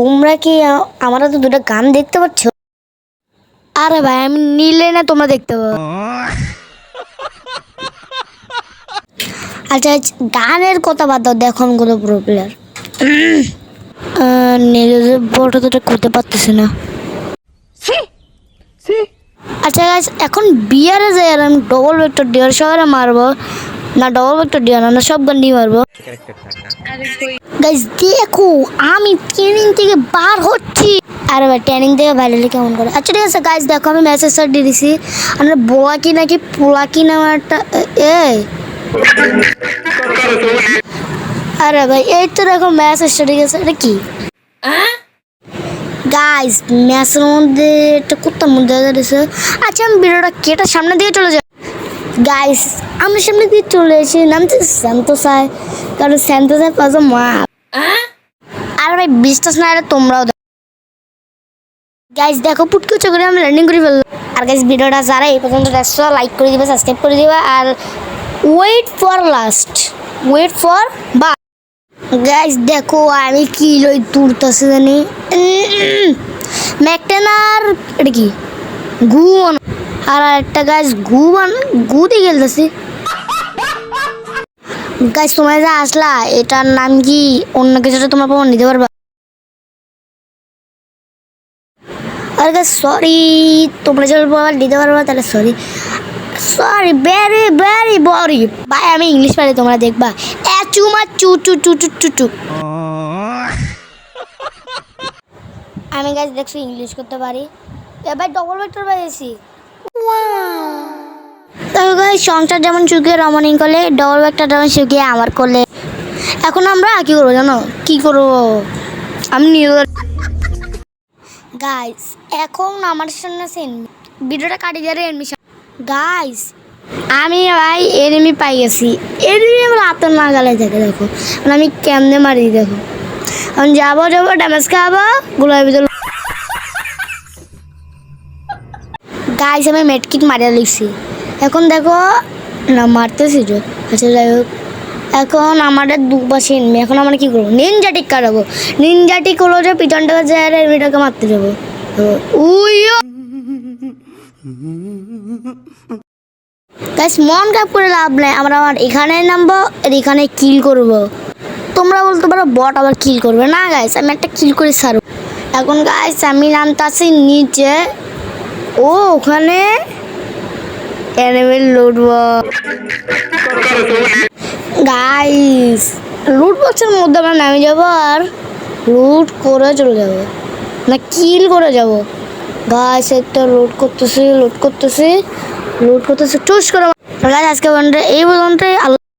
তোমরা কি আমার তো দুটো গান দেখতে পাচ্ছ? আরে ভাই আমি নিলে না তোমরা দেখতে পাবো। আচ্ছা আচ্ছা, গানের কথা বাদ দাও দেখো আমি কোনো প্রো প্লেয়ার নিজেদের বড় তো করতে পারতেছি না। আচ্ছা গাইস এখন বিয়ারে যাই আর আমি ডবল ভেক্টর ডিয়ার শহরে মারবো। না ডবল ভেক্টর ডিয়ার না সব গান দিয়ে মারবো। গাইস দেখো, আমি ট্রেনিং থেকে বার হচ্ছি। আরে ভাই ট্রেনিং থেকে ভাইরালি কেমন করে? আচ্ছা ঠিক আছে গাইস দেখো, আমি মেসেজ স্যার দিয়ে আমরা বোয়া কি নাকি পোলা কি নাম একটা? এ আরে ভাই, এই তো দেখো মেসেজটা ঠিক আছে এটা কি? গাইস ম্যাচের মধ্যে একটা কুত্তার মধ্যে আচ্ছা আমি ভিডিওটা কেটে সামনে দিকে চলে যাই গাইস আমি সামনে দিয়ে চলে এসেছি নামছে স্যান্তোসায় কারণ স্যান্তোসায় পাশে মা আর ভাই বিশ্বাস না এটা তোমরাও গাইস দেখো পুটকে চোখে আমি ল্যান্ডিং করে ফেললাম। আর গাইস ভিডিওটা যারা এই পর্যন্ত দেখছ লাইক করে দিবে সাবস্ক্রাইব করে দিবে আর wait for last wait for বা গাইস দেখো আমি কি লই তুলতেছি জানি। ম্যাকটেনার এটা কি? বানা- আর একটা গাছ গু বান গু দিয়ে খেলতেছি গাছ তোমার যা আসলা এটার নাম কি? অন্য কিছুটা তোমার প্রমাণ নিতে পারবা? আর গাছ সরি তোমরা যদি প্রমাণ দিতে পারবা তাহলে sorry sorry very very sorry ভাই আমি ইংলিশ পারি তোমরা দেখবা। এ চুমা চু চু চু চু চু। চু আমি গাছ দেখছি ইংলিশ করতে পারি। এবার ডবল ভেক্টর guys, সংসার যেমন শুকিয়ে রমণী করলে ডবল ভেক্টর যেমন শুকিয়ে আমার করলে। এখন আমরা কি করব জানো? কি করব? আমি নিজের গাইস এখন আমার সামনে সেন ভিডিওটা কাটি দিয়ে এডমিশন গাইস আমি ভাই এনিমি পাই গেছি। এনিমি আমার হাতের নাগালে থাকে, দেখো। মানে আমি কেমনে মারি, দেখো। আমি যাব যাব ড্যামেজ খাব, গুলার গাইস, আমি মেটকিট মারিয়া লিখছি। এখন দেখো, না, মারতেছি তো আচ্ছা যাই হোক। এখন আমাদের দুপাশে এনমি এখন আমরা কি করব? নিনজাটিক কাটাবো নিনজাটিক হলো যে পিছনটাকে যায় আর এনমিটাকে মারতে যাব। উইও গাইস, মন খারাপ করে লাভ নাই। আমরা আবার এখানে নামবো, আর এখানে কিল করব। তোমরা বলতে পারো বট আবার কিল করবে। না, গাইস, আমি একটা কিল করে ছাড়বো। এখন, গাইস, আমি নামতাছি নিচে। ও, ওখানে অ্যানিমেল লুটবো গাইস লুট বক্সের মধ্যে আমরা নামে যাব আর লুট করে চলে যাব। না কিল করে যাব। গাইস একটা লুট করতেছি লুট করতেছি লুট করতেছি। টুস করে আজকে পর্যন্ত এই পর্যন্তই। আল্লাহ